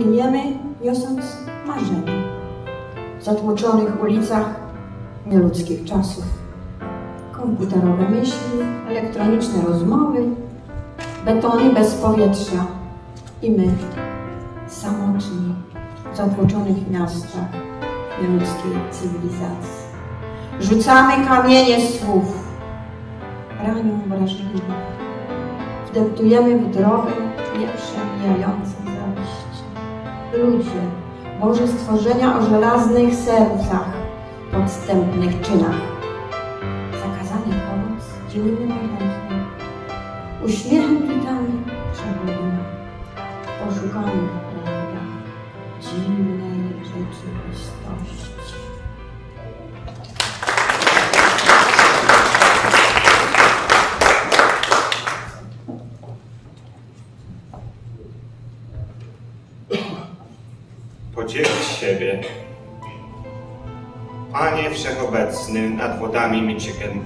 Płyniemy, niosąc marzenia. W zatłoczonych ulicach nieludzkich czasów. Komputerowe myśli, elektroniczne rozmowy, betony bez powietrza i my, samotni, w zatłoczonych miastach nieludzkiej cywilizacji. Rzucamy kamienie słów, ranią wrażliwych. Wdeptujemy w drogę pierwsze mijające zawiści. Ludzie, Boże stworzenia o żelaznych sercach, podstępnych czynach. Zakazany owoc dzielimy najchętniej. Uśmiechem witamy Wszechobecny nad wodami Michigan,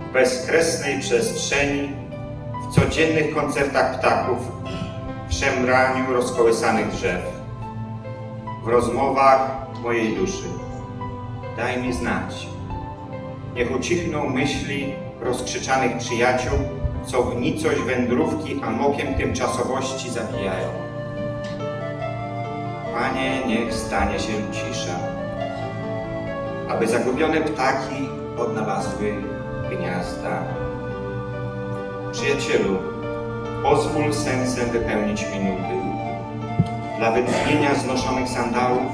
w bezkresnej przestrzeni, w codziennych koncertach ptaków, w szemraniu rozkołysanych drzew, w rozmowach mojej duszy. Daj mi znać. Niech ucichną myśli rozkrzyczanych przyjaciół, co w nicość wędrówki amokiem tymczasowości zabijają. Panie, niech stanie się cisza, aby zagubione ptaki odnalazły gniazda. Przyjacielu, pozwól sensem wypełnić minuty dla wytchnienia znoszonych sandałów,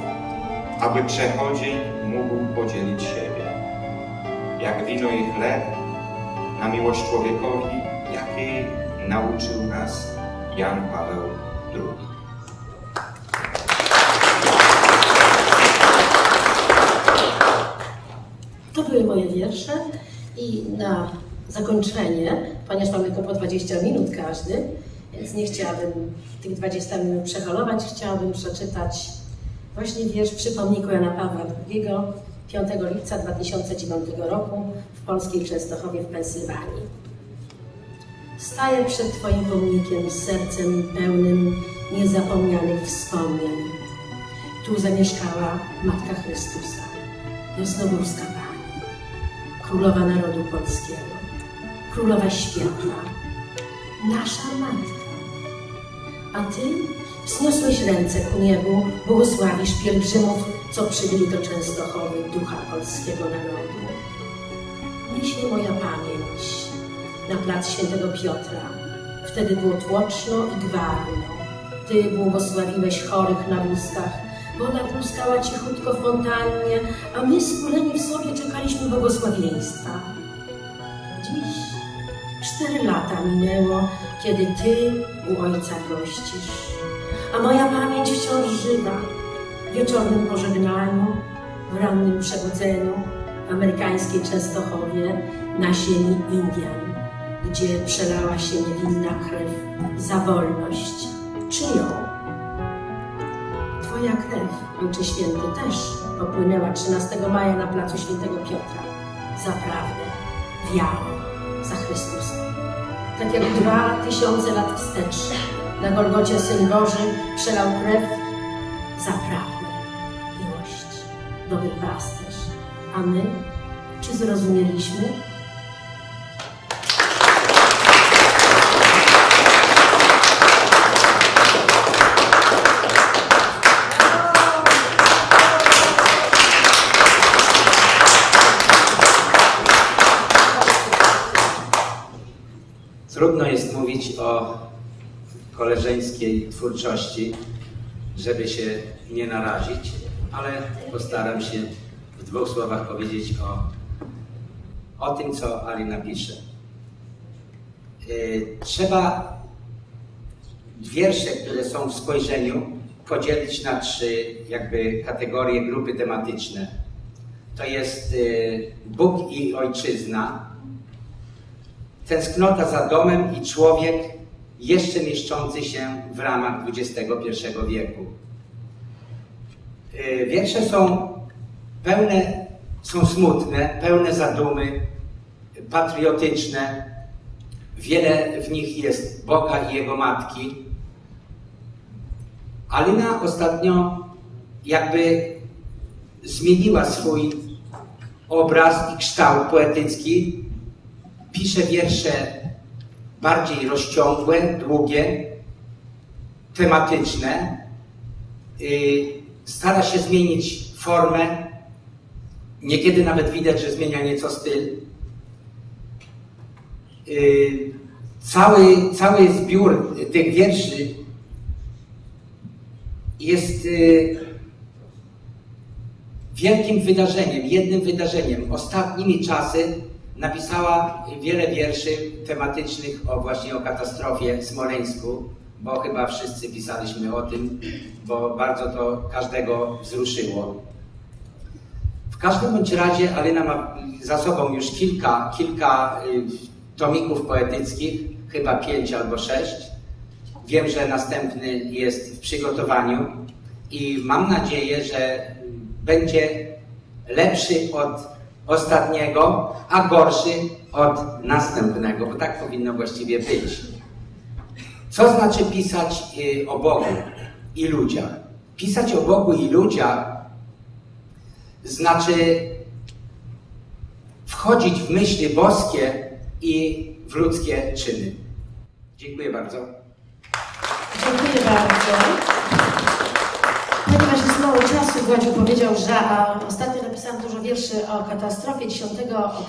aby przechodzień mógł podzielić siebie, jak wino i chleb, na miłość człowiekowi, jakiej nauczył nas Jan Paweł II. Były moje wiersze i na zakończenie, ponieważ mamy tylko po 20 minut każdy, więc nie chciałabym tych 20 minut przehalować, chciałabym przeczytać właśnie wiersz przy pomniku Jana Pawła II 5 lipca 2009 roku w polskiej Częstochowie w Pensylwanii. Staję przed Twoim pomnikiem z sercem pełnym niezapomnianych wspomnień. Tu zamieszkała Matka Chrystusa, Jasnogórska Królowa Narodu Polskiego, Królowa Światła, nasza Matka. A Ty wzniosłeś ręce ku niebu, błogosławisz pielgrzymów, co przybyli do Częstochowy Ducha Polskiego Narodu. Niesie moja pamięć na plac Świętego Piotra. Wtedy było tłoczno i gwarno. Ty błogosławiłeś chorych na wózkach. Woda pluskała cichutko w fontannie, a my skuleni w sobie czekaliśmy błogosławieństwa. Dziś cztery lata minęło, kiedy Ty u Ojca gościsz, a moja pamięć wciąż żywa w wieczornym pożegnaniu, w rannym przebudzeniu w amerykańskiej Częstochowie na ziemi Indian, gdzie przelała się niewinna krew za wolność. Czyją? Twoja krew, Ojcze Święty, też popłynęła 13 maja na placu Świętego Piotra. Za prawdę, wiarę, za Chrystusem. Tak jak dwa tysiące lat wstecz na Golgocie Syn Boży przelał krew za prawdę, miłość, dobry pasterz. A my, czy zrozumieliśmy? Trudno jest mówić o koleżeńskiej twórczości, żeby się nie narazić, ale postaram się w dwóch słowach powiedzieć o, o tym, co Ali napisze. Yy, Trzeba wiersze, które są w spojrzeniu, podzielić na trzy jakby kategorie, grupy tematyczne. To jest yy, Bóg i Ojczyzna, tęsknota za domem i człowiek jeszcze mieszczący się w ramach XXI wieku. Yy, Wiersze są pełne, są smutne, pełne zadumy, patriotyczne. Wiele w nich jest Boga i Jego Matki. Alina ostatnio jakby zmieniła swój obraz i kształt poetycki. Pisze wiersze bardziej rozciągłe, długie, tematyczne. Yy, Stara się zmienić formę. Niekiedy nawet widać, że zmienia nieco styl. Yy, Cały, cały zbiór tych wierszy jest yy, wielkim wydarzeniem, jednym wydarzeniem. Ostatnimi czasy napisała wiele wierszy tematycznych o właśnie o katastrofie w Smoleńsku, bo chyba wszyscy pisaliśmy o tym, bo bardzo to każdego wzruszyło. W każdym bądź razie Alina ma za sobą już kilka, kilka y, tomików poetyckich, chyba pięć albo sześć. Wiem, że następny jest w przygotowaniu i mam nadzieję, że będzie lepszy od ostatniego, a gorszy od następnego, bo tak powinno właściwie być. Co znaczy pisać y, o Bogu i ludziach? Pisać o Bogu i ludziach znaczy wchodzić w myśli boskie i w ludzkie czyny. Dziękuję bardzo. Dziękuję bardzo. Ponieważ jest mało czasu, Gładziu powiedział, że dużo wierszy o katastrofie 10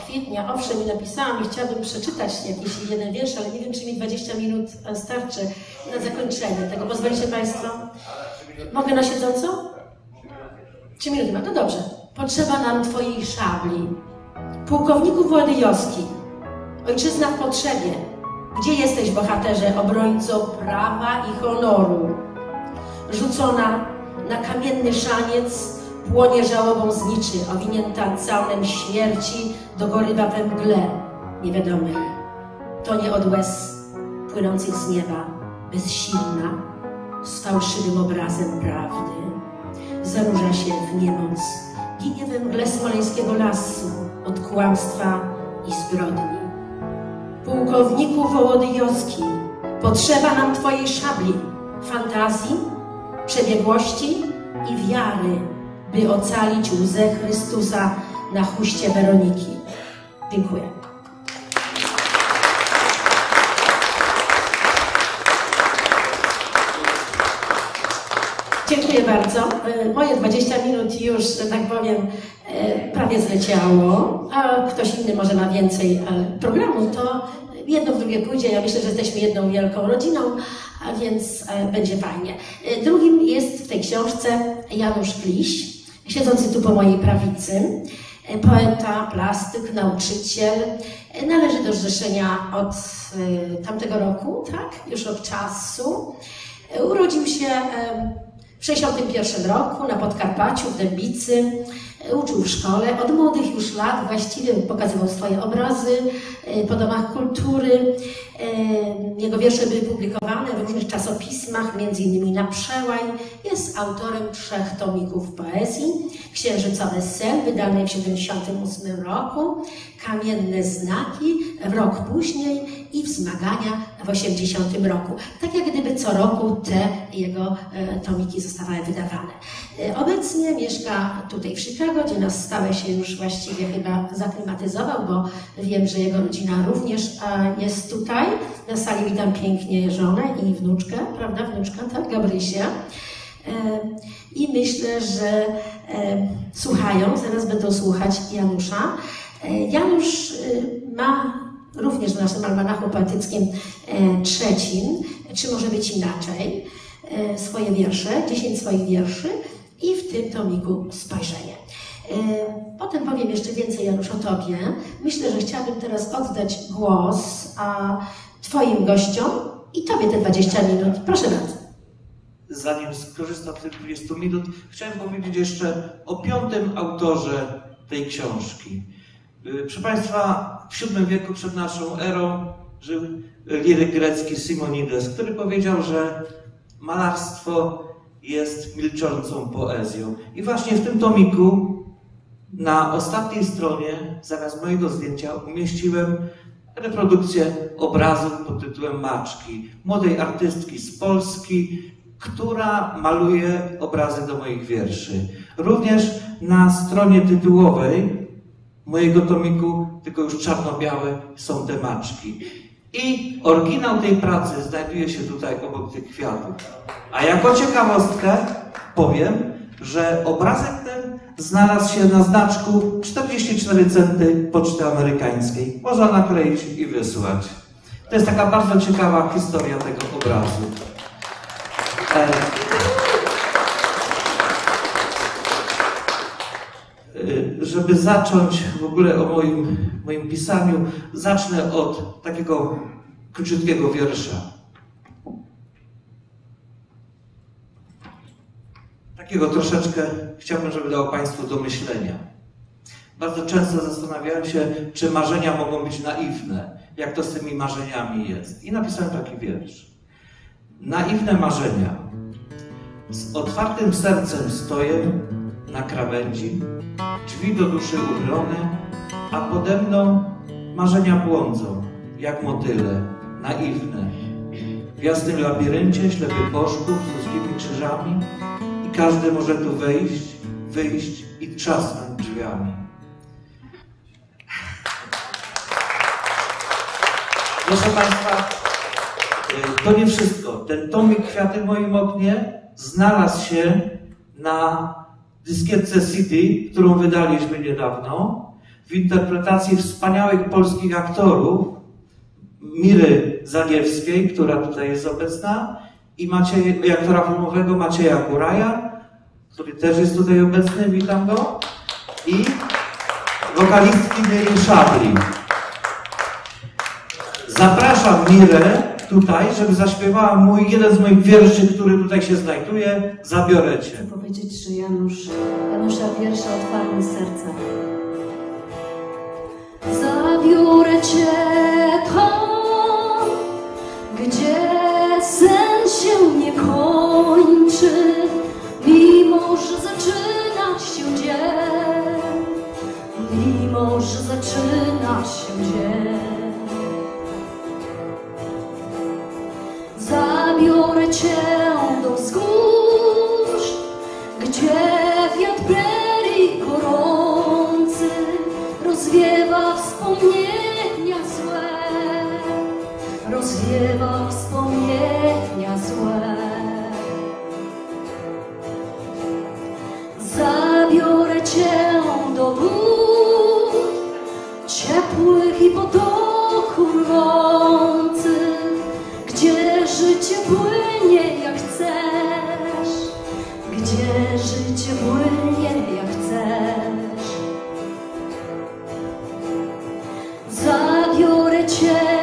kwietnia. Owszem, i napisałam i chciałabym przeczytać jakiś jeden wiersz, ale nie wiem, czy mi 20 minut e, starczy na zakończenie tego. Pozwolicie Państwo? Mogę na siedząco? Trzy minuty ma. No dobrze. Potrzeba nam Twojej szabli. Pułkowniku Władysławski, ojczyzna w potrzebie. Gdzie jesteś, bohaterze, obrońco prawa i honoru? Rzucona na kamienny szaniec, płonie żałobą zniczy, owinięta całym śmierci, dogorywa we mgle niewiadomej. To nie od łez płynących z nieba, bezsilna, z fałszywym obrazem prawdy. Zanurza się w niemoc, ginie we mgle smoleńskiego lasu od kłamstwa i zbrodni. Pułkowniku Wołodyjowski, potrzeba nam Twojej szabli, fantazji, przebiegłości i wiary, by ocalić łzę Chrystusa na chuście Weroniki. Dziękuję. Dziękuję bardzo. E, Moje 20 minut już, że tak powiem, e, prawie zleciało, a ktoś inny może ma więcej e, programu, to jedno w drugie pójdzie. Ja myślę, że jesteśmy jedną wielką rodziną, a więc będzie fajnie. Drugim jest w tej książce Janusz Kliś, siedzący tu po mojej prawicy. Poeta, plastyk, nauczyciel. Należy do zrzeszenia od tamtego roku, tak? Już od czasu. Urodził się w 1961 roku na Podkarpaciu, w Dębicy, uczył w szkole. Od młodych już lat właściwie pokazywał swoje obrazy po domach kultury. Jego wiersze były publikowane w różnych czasopismach, innymi na Przełaj. Jest autorem trzech tomików poezji. Księżycowe sen, wydanej w 1978 roku. Kamienne znaki, rok później i wzmagania w 80 roku. Tak jak gdyby co roku te jego tomiki zostawały wydawane. Obecnie mieszka tutaj w Chicago, gdzie nas stałe się już właściwie chyba zaklimatyzował, bo wiem, że jego rodzina również jest tutaj. Na sali witam pięknie żonę i wnuczkę, prawda, wnuczka, tak, Gabrysię. I myślę, że słuchają, zaraz będą słuchać Janusza. Janusz ma również w naszym almanachu poetyckim trzecim, czy może być inaczej, swoje wiersze, 10 swoich wierszy i w tym tomiku spojrzenie. Potem powiem jeszcze więcej, Janusz, o Tobie. Myślę, że chciałabym teraz oddać głos a Twoim gościom i Tobie te 20 minut. Proszę bardzo. Zanim skorzystam z tych 20 minut, chciałem powiedzieć jeszcze o piątym autorze tej książki. Proszę Państwa, w VII wieku przed naszą erą żył liryk grecki Simonides, który powiedział, że malarstwo jest milczącą poezją. I właśnie w tym tomiku na ostatniej stronie, zamiast mojego zdjęcia, umieściłem reprodukcję obrazu pod tytułem Maczki, młodej artystki z Polski, która maluje obrazy do moich wierszy. Również na stronie tytułowej mojego tomiku, tylko już czarno-białe, są te maczki. I oryginał tej pracy znajduje się tutaj obok tych kwiatów. A jako ciekawostkę powiem, że obrazek ten znalazł się na znaczku 44 centy poczty amerykańskiej. Można nakleić i wysłać. To jest taka bardzo ciekawa historia tego obrazu. E, e, Żeby zacząć w ogóle o moim, moim pisaniu, zacznę od takiego króciutkiego wiersza. Takiego troszeczkę chciałbym, żeby dało Państwu do myślenia. Bardzo często zastanawiałem się, czy marzenia mogą być naiwne, jak to z tymi marzeniami jest. I napisałem taki wiersz. Naiwne marzenia. Z otwartym sercem stoję na krawędzi, drzwi do duszy uchylone, a pode mną marzenia błądzą, jak motyle, naiwne. W jasnym labiryncie ślepych bożków z ludzkimi krzyżami i każdy może tu wejść, wyjść i trzasnąć drzwiami. Proszę Państwa, y, to nie wszystko. Ten tomik Kwiaty w moim oknie znalazł się na dyskietce City, którą wydaliśmy niedawno, w interpretacji wspaniałych polskich aktorów, Miry Zaniewskiej, która tutaj jest obecna, i Maciej, i aktora filmowego Macieja Kuraja, który też jest tutaj obecny, witam go, i wokalistki Miri Szabli. Zapraszam Mirę tutaj, żeby zaśpiewała mój, jeden z moich wierszy, który tutaj się znajduje. Zabiorę cię. Chcę powiedzieć, że Janusz, Janusza wiersze otwarły serca. Zabiorę cię tam, gdzie sen się nie kończy, mimo że zaczyna się dzień, mimo że zaczyna się dzień. potoku rwący, gdzie życie płynie jak chcesz, gdzie życie płynie jak chcesz. Zabiorę Cię